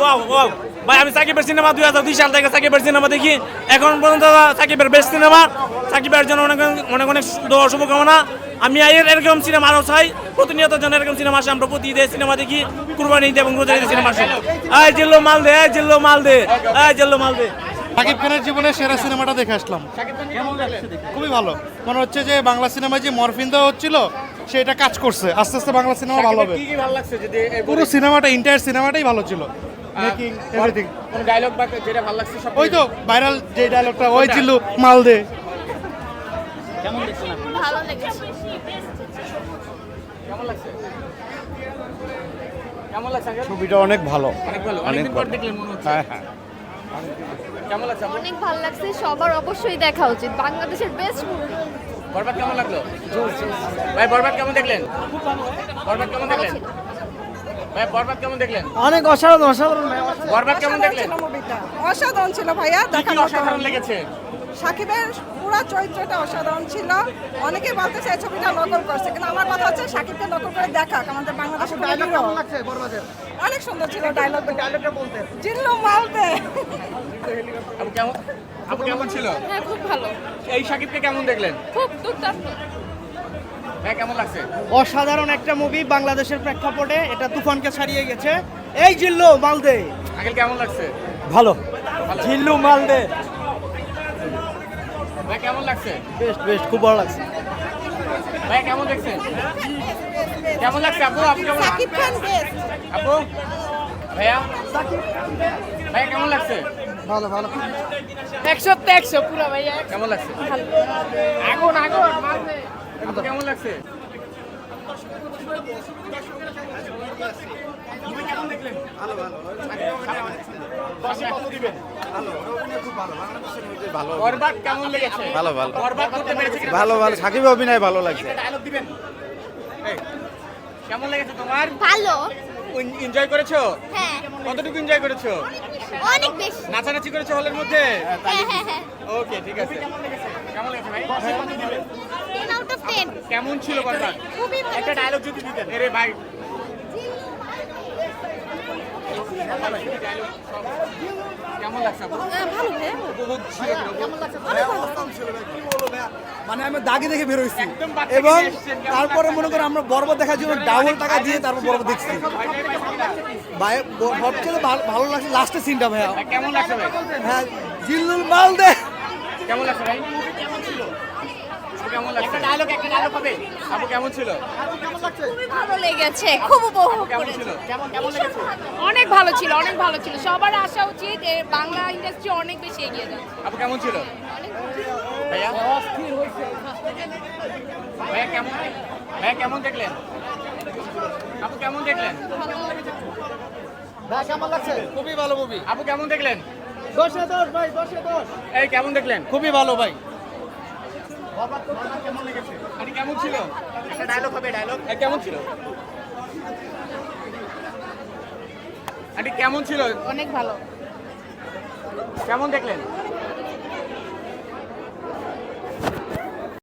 Wow wow. ভাই আমি সাকিবের সিনেমা দুই হাজার দুই সাল থেকে সাকিবের সিনেমা দেখি। এখন পর্যন্ত সাকিবের বেস্ট সিনেমা সাকিবের জন্য অনেক অনেক অনেক শুভকামনা। আমি এর এরকম সিনেমা আরও চাই। প্রতিনিয়ত যেন এরকম সিনেমা আসে আমরা প্রতি ঈদে সিনেমা দেখি। কুরবানি ঈদে এবং রোজার ঈদে সিনেমা আসে। এই জিল্লো মাল দে এই জিল্লো মাল দে এই জিল্লো মাল দে। শাকিব খানের জীবনে সেরা সিনেমাটা দেখে আসলাম। খুবই ভালো। মনে হচ্ছে যে বাংলা সিনেমায় যে মরফিন দেওয়া হচ্ছিল সেটা কাজ করছে। আস্তে আস্তে বাংলা সিনেমা ভালো হবে। কি কি ভালো লাগছে যদি এই পুরো সিনেমাটা ইন্টায়ার সিনেমাটাই ভালো ছিল। মেকিং এভরিথিং কোন ডায়লগ বা যেটা ভালো লাগছে সব ওই তো ভাইরাল যে ডায়লগটা ওই ছিল মাল দে ভালো লেগেছে। কেমন লাগছে? কেমন লাগছে ছবিটা অনেক ভালো। অনেক ভালো। অনেক পর ভালো। দেখলেন মনে হচ্ছে। হ্যাঁ হ্যাঁ। কেমন লাগছে অনেক ভালো লাগছে সবার অবশ্যই দেখা উচিত। বাংলাদেশের বেস্ট মুভি বরবাদ কেমন লাগল? ভাই বরবাদ কেমন দেখলেন? বরবাদ কেমন দেখলেন? ভাই বরবাদ কেমন দেখলেন? অনেক অসাধারণ অসাধারণ বরবাদ কেমন দেখলেন? অসাধারণ ছিল ভাইয়া মতো অসাধারণ লেগেছে? সাকিবের পুরো চরিত্রটা অসাধারণ ছিল। অনেকে বলতেছে এই ছবিটা নকল করছে কিন্তু আমার কথা হচ্ছে সাকিবকে নকল করে দেখাক আমাদের বাংলাদেশের। অনেক সুন্দর ছিল ডায়লগ ডায়লগটা বলতে। জিল্লু মালতে। কেমন আপু কেমন ছিল? হ্যাঁ খুব ভালো। এই সাকিবকে কেমন দেখলেন? খুব দুর্দান্ত। ভাই কেমন লাগছে? অসাধারণ একটা মুভি বাংলাদেশের প্রেক্ষাপটে। এটা তুফানকে ছাড়িয়ে গেছে। এই জিল্লো মালদে। আঙ্কেল কেমন লাগছে? ভালো। জিল্লু মালদে। ভাই কেমন লাগছে? বেস্ট বেস্ট খুব ভালো লাগছে। ভাই কেমন দেখছেন? কেমন লাগছে আপু? আপু কেমন সাকিব খান বেস্ট আপু? ভাইয়া? ভাইয়া কেমন লাগছে? ভালো ভালো। একশো তো একশো পুরো ভাইয়া। কেমন লাগছে? আগুন আগুন কেমন লাগছে? বরবাদ কেমন লেগেছে? ভালো, ভালো। বরবাদ করতে পেরেছে কিনা? ভালো ভালো। সাকিব অভিনয় ভালো লাগছে। একটা ডায়লগ দিবেন। এই, কেমন লেগেছে তোমার? ভালো। এনজয় করেছ? হ্যাঁ। কতটুকু এনজয় করেছ? অনেক বেশি। নাচানাচি করেছ হলের মধ্যে? হ্যাঁ হ্যাঁ হ্যাঁ। ওকে ঠিক আছে। কেমন লেগেছে? ভাই? কেমন ছিল ভালো একটা ডায়লগ যদি দিতেন। এরে ভাই। কেমন লাগছে ভালো ভাইয়া উপভোগ ছিল কিনা? কেমন লাগছে? মানে আমি দাগে দেখে বের হইছি একদম বাচ্চা এবং তারপরে মনে করো আমরা বরবাদ দেখার জন্য ডাবল টাকা দিয়ে তারপর বরবাদ দেখছি। ভাই সবচেয়ে ভালো- ভালো লাগছে লাস্টের সিনটা ভাইয়া। ভাই, কেমন লাগছে হ্যাঁ জিল্লুল মালদে। কেমন লাগছে ভাই? কেমন ছিল কেমন লাগছে? একটা ডায়লগ একটা ডায়লগ হবে। আপু কেমন ছিল? খুবই ভালো লেগেছে খুব উপভোগ কেমন করেছি। ছিল কেমন কেমন অনেক ভালো ছিল অনেক ভালো ছিল। সবার আসা উচিত এ বাংলা ইন্ডাস্ট্রি অনেক বেশি এগিয়ে যাচ্ছে আপু কেমন ছিল? ভাইয়া? ভাইয়া কেমন ভাইয়া কেমন দেখলেন? আপু কেমন দেখলেন? খুবই ভালো মুভি আপু কেমন দেখলেন? দশে দশ ভাই দশে দশ। এই কেমন দেখলেন? খুবই ভালো ভাই। কেমন ছিল? একটা ডায়লগ হবে ডায়লগ কেমন ছিল? আরে কেমন ছিল? অনেক ভালো। কেমন দেখলেন?